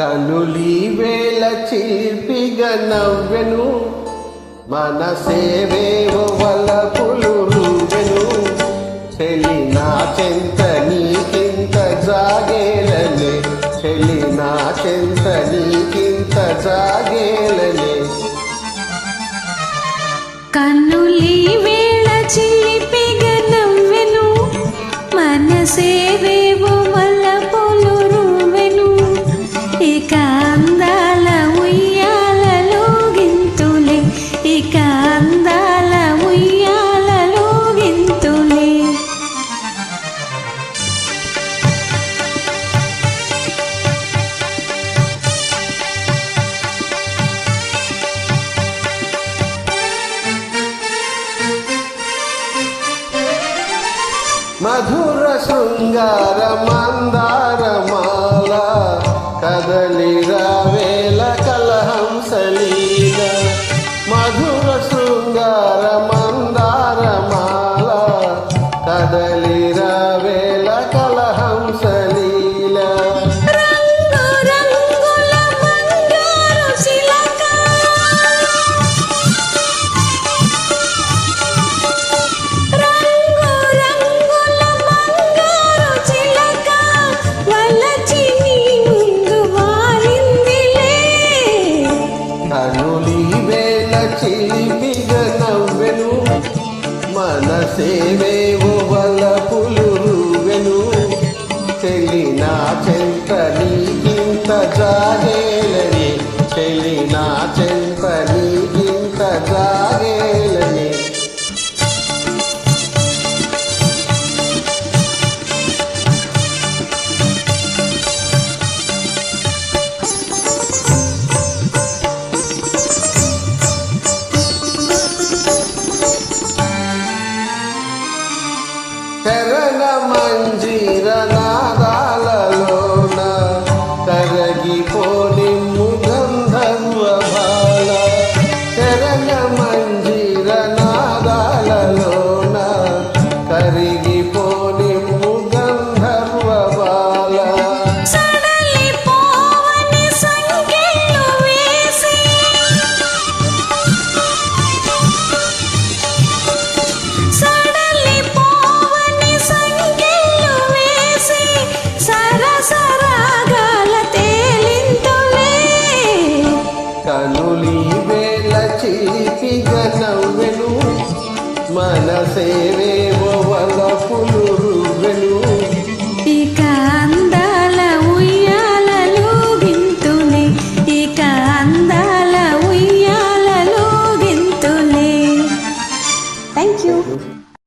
కనులి వేళ చిల్పిగ నవ్వెను. మనసేవేవో వలపులు రూవెను చెలి నా చెంత నీకింత జాగేలనే. చెలి నా చెంత నీకింత జాగేలనే. కన్నులి వేళ చిలిపిగ నవ్వెను. మనసేవేవో ఇక అందాల ఉయ్యాలలో గింతులే ఇక అందాల ఉయ్యాలలో గింతులే మధుర శృంగార కదలిరా వేల కలహంసలీల రంగు నా చెంత నీకింత జాగేలని చెలి నా చెంత నీకింత జాగేలని చరణ మంజీర